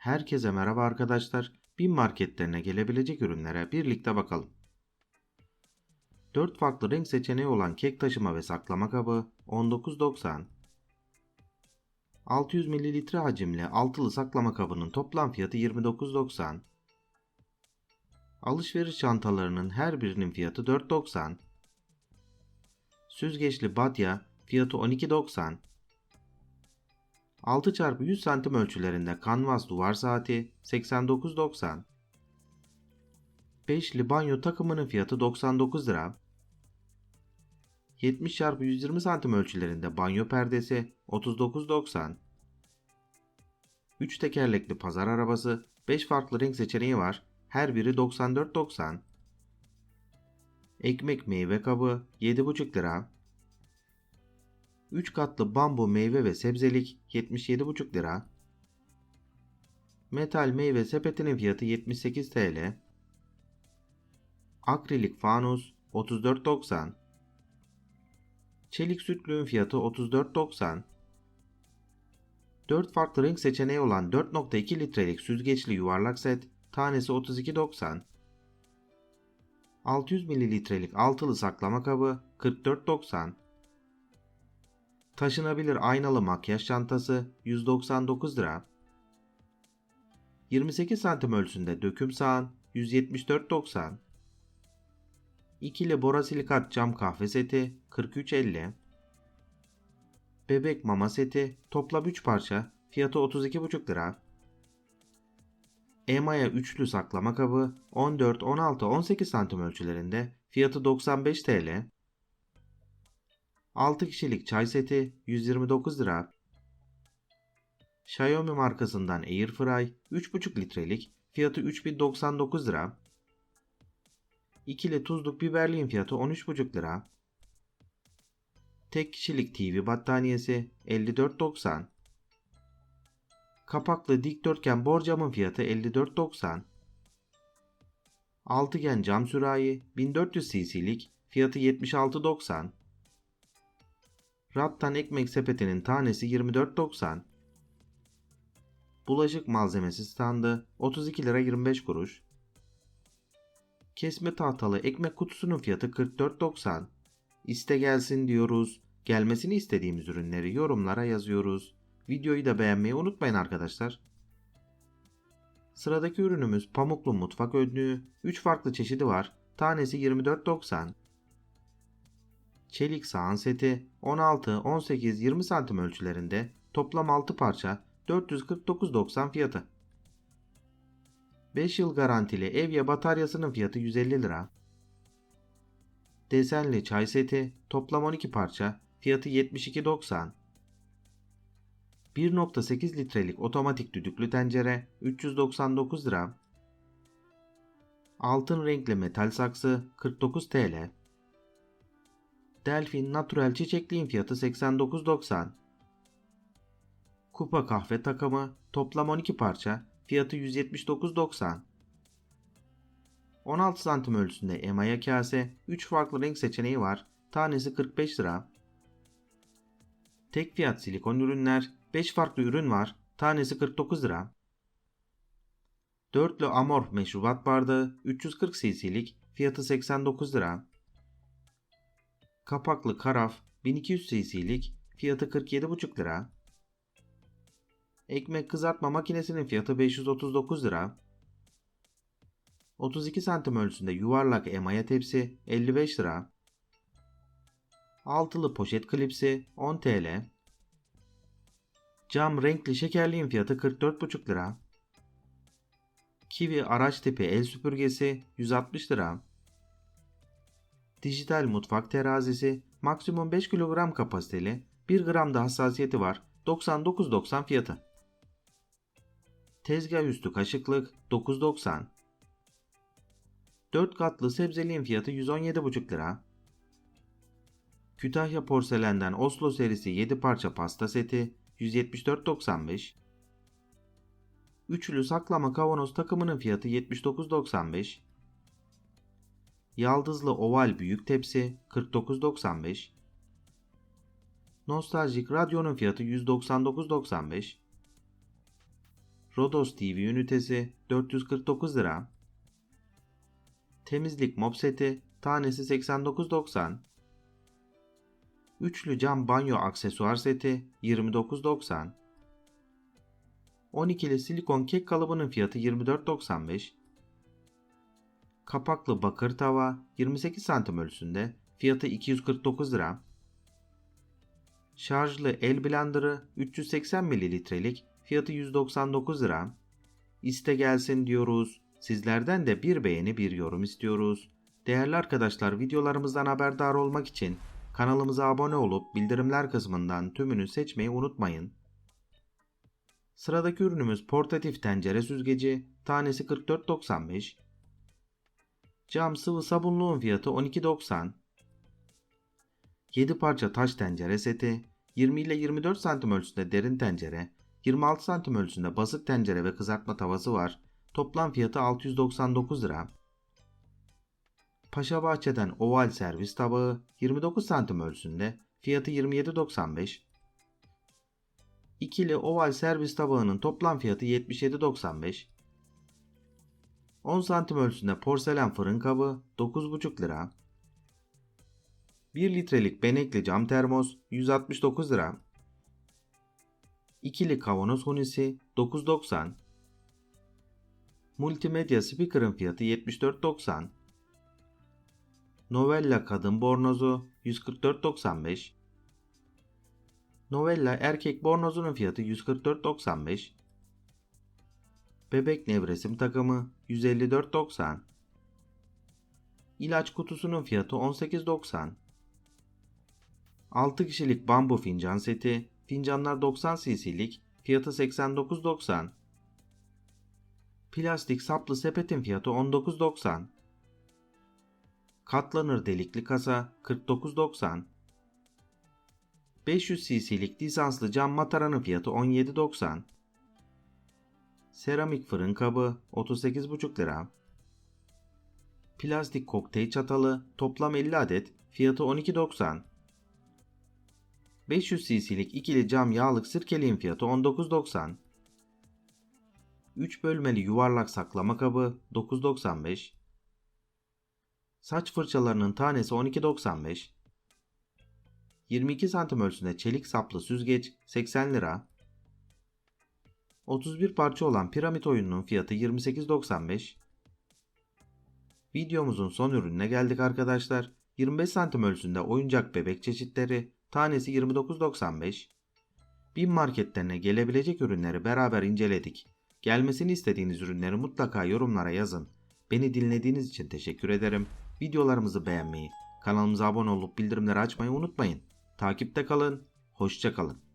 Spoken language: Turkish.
Herkese merhaba arkadaşlar. Bin marketlerine gelebilecek ürünlere birlikte bakalım. 4 farklı renk seçeneği olan kek taşıma ve saklama kabı 19.90 600 ml hacimli altılı saklama kabının toplam fiyatı 29.90 Alışveriş çantalarının her birinin fiyatı 4.90 Süzgeçli badya fiyatı 12.90 6 x 100 cm ölçülerinde kanvas duvar saati 89.90 Beşli banyo takımının fiyatı 99 lira. 70 x 120 cm ölçülerinde banyo perdesi 39.90 3 tekerlekli pazar arabası 5 farklı renk seçeneği var. Her biri 94.90 Ekmek meyve kabı 7,5 lira. 3 katlı bambu meyve ve sebzelik 77,5 lira. Metal meyve sepetinin fiyatı 78 TL. Akrilik fanus 34.90. Çelik sütlüğün fiyatı 34.90. 4 farklı renk seçeneği olan 4.2 litrelik süzgeçli yuvarlak set tanesi 32.90. 600 mililitrelik altılı saklama kabı 44.90. Taşınabilir aynalı makyaj çantası 199 lira. 28 santim ölçüsünde döküm sağan 174.90. İkili borasilikat cam kahve seti 43.50. Bebek mama seti toplam 3 parça fiyatı 32,5 lira. Emaya üçlü saklama kabı 14, 16, 18 santim ölçülerinde fiyatı 95 TL. 6 kişilik çay seti 129 lira. Xiaomi markasından Airfry 3,5 litrelik fiyatı 3099 lira. İkili tuzluk biberliğin fiyatı 13,5 lira. Tek kişilik TV battaniyesi 54.90. Kapaklı dikdörtgen borcamın fiyatı 54.90. Altıgen cam sürahi 1400 cc'lik fiyatı 76.90. Rattan ekmek sepetinin tanesi 24.90. Bulaşık malzemesi standı 32 lira 25 kuruş. Kesme tahtalı ekmek kutusunun fiyatı 44.90. İste gelsin diyoruz. Gelmesini istediğimiz ürünleri yorumlara yazıyoruz. Videoyu da beğenmeyi unutmayın arkadaşlar. Sıradaki ürünümüz pamuklu mutfak önlüğü. 3 farklı çeşidi var. Tanesi 24.90. Çelik sahan seti 16, 18, 20 santim ölçülerinde toplam 6 parça 449.90 fiyatı. 5 yıl garantili Evya bataryasının fiyatı 150 lira. Desenli çay seti toplam 12 parça fiyatı 72.90. 1.8 litrelik otomatik düdüklü tencere 399 lira. Altın renkli metal saksı 49 TL. Delfin Natural çiçekliğin fiyatı 89.90. Kupa kahve takımı toplam 12 parça fiyatı 179.90. 16 santim ölçüsünde emaya kase 3 farklı renk seçeneği var. Tanesi 45 lira. Tek fiyat silikon ürünler 5 farklı ürün var. Tanesi 49 lira. Dörtlü Amor meşrubat bardağı 340 cc'lik fiyatı 89 lira. Kapaklı karaf 1200 cc'lik fiyatı 47,5 lira. Ekmek kızartma makinesinin fiyatı 539 lira. 32 santim ölçüsünde yuvarlak emaya tepsi 55 lira. Altılı poşet klipsi 10 TL. Cam renkli şekerliğin fiyatı 44,5 lira. Kiwi araç tipi el süpürgesi 160 lira. Dijital mutfak terazisi maksimum 5 kilogram kapasiteli 1 gram da hassasiyeti var 99.90 fiyatı. Tezgah üstü kaşıklık 9.90. 4 katlı sebzeliğin fiyatı 117,5 lira. Kütahya porselenden Oslo serisi 7 parça pasta seti 174.95. Üçlü saklama kavanoz takımının fiyatı 79.95. Yaldızlı oval büyük tepsi 49.95. Nostaljik radyonun fiyatı 199.95. Rodos TV ünitesi 449 lira. Temizlik mop seti tanesi 89.90. Üçlü cam banyo aksesuar seti 29.90. 12'li silikon kek kalıbının fiyatı 24.95. Kapaklı bakır tava 28 santim ölçüsünde fiyatı 249 lira. Şarjlı el blenderı 380 mililitrelik fiyatı 199 lira. İste gelsin diyoruz. Sizlerden de bir beğeni bir yorum istiyoruz. Değerli arkadaşlar videolarımızdan haberdar olmak için kanalımıza abone olup bildirimler kısmından tümünü seçmeyi unutmayın. Sıradaki ürünümüz portatif tencere süzgeci tanesi 44.95. Cam sıvı sabunluğun fiyatı 12.90. 7 parça taş tencere seti, 20 ile 24 santim ölçüsünde derin tencere, 26 santim ölçüsünde basık tencere ve kızartma tavası var. Toplam fiyatı 699 lira. Paşa Bahçe'den oval servis tabağı 29 santim ölçüsünde fiyatı 27.95. İkili oval servis tabağının toplam fiyatı 77.95. 10 santim ölçüsünde porselen fırın kabı 9,5 lira. 1 litrelik benekli cam termos 169 lira. İkili kavanoz hunisi 9.90. Multimedya speaker'ın fiyatı 74.90. Novella kadın bornozu 144.95. Novella erkek bornozunun fiyatı 144.95. Bebek nevresim takımı 154.90. İlaç kutusunun fiyatı 18.90. 6 kişilik bambu fincan seti, fincanlar 90 cc'lik, fiyatı 89.90. Plastik saplı sepetin fiyatı 19.90. Katlanır delikli kasa 49.90. 500 cc'lik lisanslı cam mataranın fiyatı 17.90. Seramik fırın kabı 38,5 lira. Plastik kokteyl çatalı toplam 50 adet fiyatı 12.90. 500 cc'lik ikili cam yağlık sirkeliğin fiyatı 19.90. 3 bölmeli yuvarlak saklama kabı 9.95. Saç fırçalarının tanesi 12.95. 22 santim ölçüsünde çelik saplı süzgeç 80 lira. 31 parça olan piramit oyununun fiyatı 28.95. Videomuzun son ürününe geldik arkadaşlar. 25 santim ölçüsünde oyuncak bebek çeşitleri tanesi 29.95. Bin marketlerine gelebilecek ürünleri beraber inceledik. Gelmesini istediğiniz ürünleri mutlaka yorumlara yazın. Beni dinlediğiniz için teşekkür ederim. Videolarımızı beğenmeyi, kanalımıza abone olup bildirimleri açmayı unutmayın. Takipte kalın, hoşça kalın.